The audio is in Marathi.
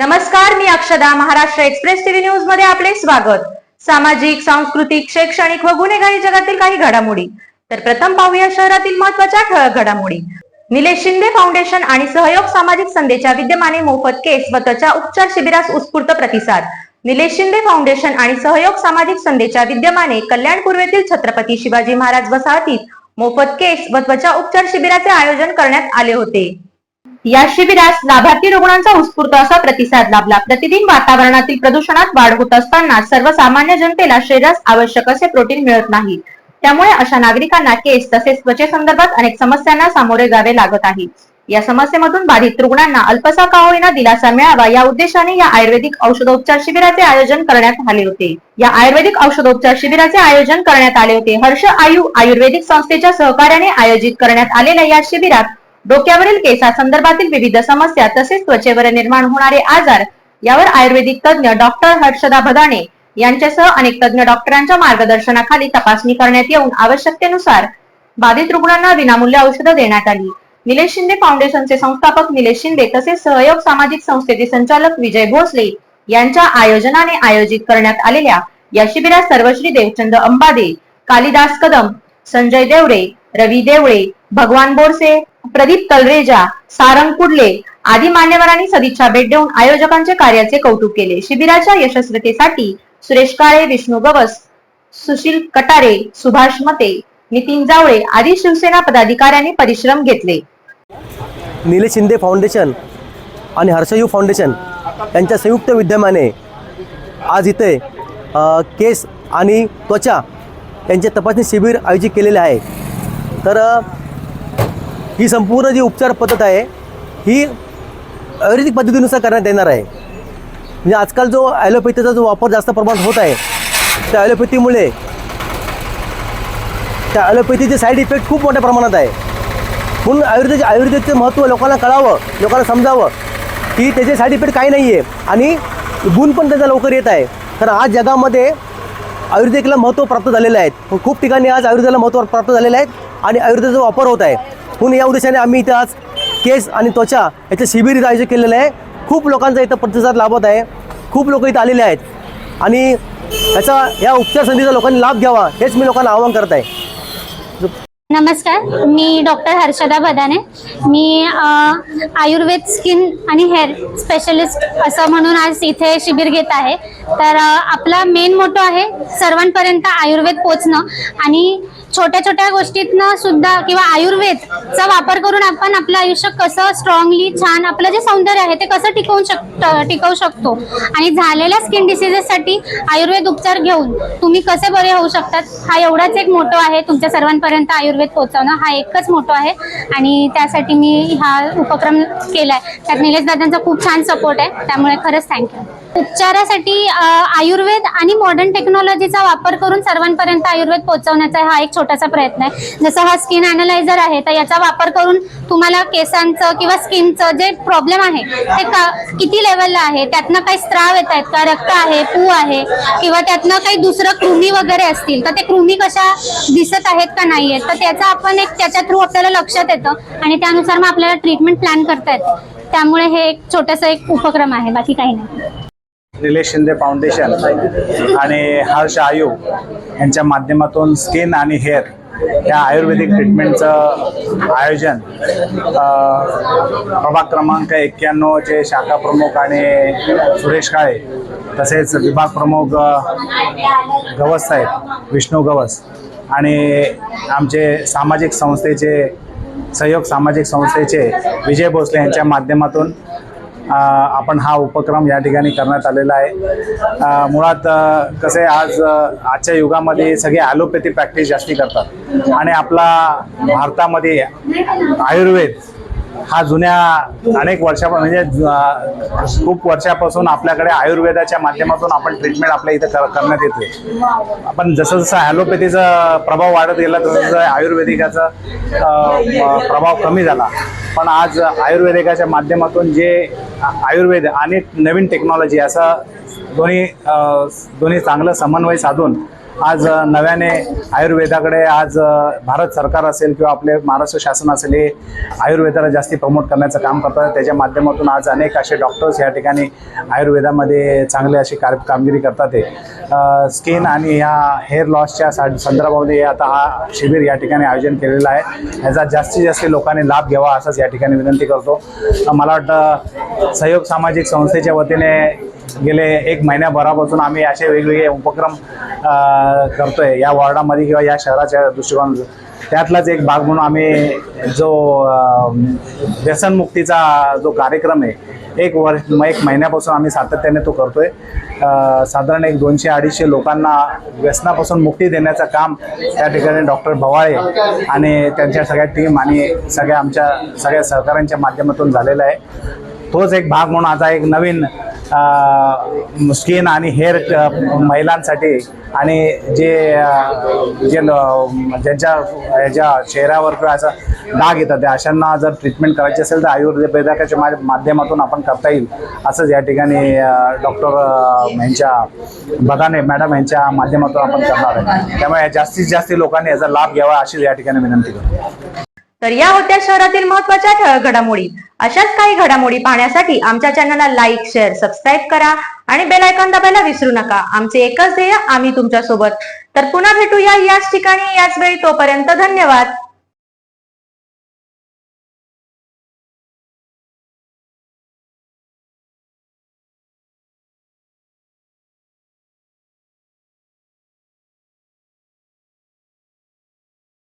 नमस्कार मी अक्षदा महाराष्ट्र एक्सप्रेस टीव्ही न्यूजमध्ये आपले स्वागत. सामाजिक सांस्कृतिक शैक्षणिक व गुन्हेगारी जगातील काही घडामोडी. तर प्रथम पाहूया शहरातील महत्त्वाच्या ठळक घडामोडी. निलेश शिंदे फाउंडेशन आणि सहयोग सामाजिक संधेच्या विद्यमाने मोफत केस व त्वचा उपचार शिबिरास उत्स्फूर्त प्रतिसाद. निलेश शिंदे फाउंडेशन आणि सहयोग सामाजिक संधेच्या विद्यमाने कल्याण पूर्वेतील छत्रपती शिवाजी महाराज वसाहतीत मोफत केस व त्वचा उपचार शिबिराचे आयोजन करण्यात आले होते. या शिबिरास लाभार्थी रुग्णांचा उत्स्फूर्त असा प्रतिसाद लाभला. प्रतिदिन वातावरणातील प्रदूषणात वाढ होत असताना सर्वसामान्य जनतेला शरीरास आवश्यक असे प्रोटीन मिळत नाही. त्यामुळे अशा नागरिकांना केस तसेच त्वचेसंदर्भात अनेक समस्यांना सामोरे जावे लागत आहे. या समस्येमधून बाधित रुग्णांना अल्पसा का होईना दिलासा मिळावा या उद्देशाने या आयुर्वेदिक औषधोपचार शिबिराचे आयोजन करण्यात आले होते. या आयुर्वेदिक औषधोपचार शिबिराचे आयोजन करण्यात आले होते. हर्ष आयु आयुर्वेदिक संस्थेच्या सहकार्याने आयोजित करण्यात आलेल्या या शिबिरात डोक्यावरील केसासंदर्भातील विविध समस्या तसेच त्वचेवर निर्माण होणारे आजार यावर आयुर्वेदिक तज्ञ डॉक्टर हर्षदा भदाणे यांच्यासह अनेक तज्ञ डॉक्टरांच्या मार्गदर्शनाखाली तपासणी करण्यात येऊन आवश्यकतेनुसार बाधित रुग्णांना विनामूल्य औषधं देण्यात आली. निलेश शिंदे फाउंडेशनचे संस्थापक निलेश शिंदे तसेच सहयोग सामाजिक संस्थेचे संचालक विजय भोसले यांच्या आयोजनाने आयोजित करण्यात आलेल्या या शिबिरात सर्वश्री देवचंद अंबादे कालिदास कदम संजय देवरे रवी देवळे भगवान बोरसे प्रदीप तलरेजा सारंग कुडले आदी मान्यवरांनी सदिच्छा भेट देऊन आयोजकांचे कार्याचे कौतुक केले. शिबिराच्या यशस्वतेसाठी सुरेश काळे विष्णू गवस सुशील कटारे सुभाष मते नितीन जावळे आदी शिवसेना पदाधिकाऱ्यांनी परिश्रम घेतले. निले शिंदे फाउंडेशन आणि हर्षयू फाउंडेशन यांच्या संयुक्त विद्यमाने आज इथे केस आणि त्वचा यांचे तपासणी शिबिर आयोजित केलेले आहे. तर ही संपूर्ण जी उपचार पद्धत आहे ही आयुर्वेदिक पद्धतीनुसार करण्यात येणार आहे. म्हणजे आजकाल जो ॲलोपॅथीचा जो वापर जास्त प्रमाणात होत आहे त्या ॲलोपॅथीमुळे त्या ॲलोपॅथीचे साईड इफेक्ट खूप मोठ्या प्रमाणात आहे. म्हणून आयुर्वेदाचे आयुर्वेदाचं महत्त्व लोकांना कळावं लोकांना समजावं की त्याचे साईड इफेक्ट काही नाही आहे आणि गुण पण त्याचा लवकर येत आहे. तर आज जगामध्ये आयुर्वेदिकला महत्त्व प्राप्त झालेलं आहे खूप ठिकाणी आज आयुर्वेदाला महत्त्व प्राप्त झालेलं आहे आणि आयुर्वेदाचा वापर होत आहे. म्हणून या उद्देशाने आम्ही इथं आज केस आणि त्वचा याचं शिबिर इथं आयोजित केलेलं आहे. खूप लोकांचा इथं प्रतिसाद लाभत आहे. खूप लोक इथं आलेले आहेत. आणि याचा या उपचार संधीचा लोकांनी लाभ घ्यावा हेच मी लोकांना आवाहन करत आहे. नमस्कार मी डॉक्टर हर्षदा बदाने. मी आयुर्वेद स्किन आणि हेअर स्पेशलिस्ट असं म्हणून आज इथे शिबिर घेत आहे. तर आपला मेन मोटो आहे सर्वांपर्यंत आयुर्वेद पोचणं आणि छोट्या छोट्या गोष्टीतनं सुद्धा किंवा आयुर्वेदचा वापर करून आपण आपलं आयुष्य कसं स्ट्रॉंगली छान आपलं जे सौंदर्य आहे ते कसं टिकवून शक टिकवू शकतो. आणि झालेल्या स्किन डिसिजेससाठी आयुर्वेद उपचार घेऊन तुम्ही कसे बरे होऊ शकतात हा एवढाच एक मोठो आहे तुमच्या सर्वांपर्यंत आयुर्वेद पोहोचवणं हा एकच मोठा आहे. आणि त्यासाठी मी हा उपक्रम केलाय. त्यात निलेश दादांचा खूप छान सपोर्ट आहे. त्यामुळे खरंच थँक्यू उपचारासाठी आयुर्वेद आणि मॉडर्न टेक्नॉलॉजीचा वापर करून सर्वांपर्यंत आयुर्वेद पोहोचवण्याचा हा एक छोटासा प्रयत्न आहे. जसं हा स्किन अनालायझर आहे तर याचा वापर करून तुम्हाला केसांचं किंवा स्किनचं जे प्रॉब्लेम आहे ते का किती लेवलला आहे त्यातनं काही स्त्राव येत आहेत का? रक्त आहे पू आहे किंवा त्यातनं काही दुसरं कृमी वगैरे असतील तर ते कृमी कशा दिसत आहेत का नाही आहेत तर त्याचा आपण एक त्याच्या थ्रू आपल्याला लक्षात येतं. आणि त्यानुसार मग आपल्याला ट्रीटमेंट प्लॅन करता येते. त्यामुळे हे एक छोटासा एक उपक्रम आहे बाकी काही नाही. निलेश शिंदे फाउंडेशन आणि हर्ष आयु यांच्या माध्यमातून स्किन आणि हेअर या आयुर्वेदिक ट्रीटमेंटचं आयोजन प्रभाग क्रमांक एक्क्याण्णवचे शाखा प्रमुख आणि सुरेश काळे तसेच विभाग प्रमुख गवस साहेब विष्णू गवस आणि आमचे सामाजिक संस्थेचे सहयोग सामाजिक संस्थेचे विजय भोसले यांच्या माध्यमातून आपण हा उपक्रम या ठिकाणी करण्यात आलेला आहे. मुळात कसे आज आजच्या युगामध्ये सगळे ॲलोपॅथी प्रॅक्टिस जास्ती करतात. आणि आपला भारतामध्ये आयुर्वेद हा जुन्या अनेक वर्षापासून म्हणजे खूप वर्षापासून आपल्याकडे आयुर्वेदाच्या माध्यमातून आपण ट्रीटमेंट आपल्या इथं कर करण्यात येते आपण जसं जसं ॲलोपॅथीचा प्रभाव वाढत गेला तसं तसं आयुर्वेदिकाचा प्रभाव कमी झाला. पण आज आयुर्वेदिकाच्या माध्यमातून जे आयुर्वेद आणि नवीन टेक्नॉलॉजी असं दोन्ही दोन्ही चांगलं समन्वय साधून आज नव्याने आयुर्वेदाकडे आज भारत सरकार असेल किंवा आपले महाराष्ट्र शासन असेल हे आयुर्वेदाला जास्ती प्रमोट करण्याचं काम करतात. त्याच्या माध्यमातून आज अनेक असे डॉक्टर्स या ठिकाणी आयुर्वेदामध्ये चांगले अशी कार कामगिरी करतात ते स्किन आणि ह्या हेअर लॉसच्या सा संदर्भामध्ये आता हा शिबिर या ठिकाणी आयोजन केलेलं आहे. याचा जास्तीत जास्त लोकांनी लाभ घ्यावा असंच या ठिकाणी विनंती करतो. मला वाटतं सहयोग सामाजिक संस्थेच्या वतीने गेले एक महिन्याभरापासून आम्ही असे वेगवेगळे उपक्रम करतोय. या वॉर्डामध्ये किंवा या शहराच्या दृष्टिकोनातून. त्यातलाच एक भाग म्हणून आम्ही जो व्यसनमुक्तीचा जो कार्यक्रम आहे एक वर्ष एक महिन्यापासून आम्ही सातत्याने तो करतोय. साधारण एक दोनशे अडीचशे लोकांना व्यसनापासून मुक्ती देण्याचं काम त्या ठिकाणी डॉक्टर भवाळे आणि त्यांच्या सगळ्या टीम आणि सगळ्या आमच्या सगळ्या सहकाऱ्यांच्या माध्यमातून झालेला आहे. तोच एक भाग म्हणून आता एक नवीन स्किन आणि हेअर महिलांसाठी आणि जे जे ल- ज्यांच्या ह्याच्या चेहऱ्यावर किंवा असं डाग येतात त्या अशांना जर ट्रीटमेंट करायची असेल तर आयुर्वेदाच्या मा- माध्यमातून आपण करता येईल. असंच या ठिकाणी डॉक्टर यांच्या बदाने मॅडम यांच्या माध्यमातून आपण करणार आहे. त्यामुळे जास्तीत जास्त लोकांनी याचा लाभ घ्यावा अशी या ठिकाणी विनंती करतो. तर या होत्या शहरातील महत्त्वाच्या ठळक घडामोडी. अशाच काही घडामोडी पाहण्यासाठी आमच्या चॅनलला लाईक शेअर सबस्क्राईब करा आणि बेल आयकॉन दाबायला विसरू नका. आमचे एकच ध्येय आम्ही तुमच्यासोबत तर पुन्हा भेटूया याच ठिकाणी याच वेळी तोपर्यंत धन्यवाद.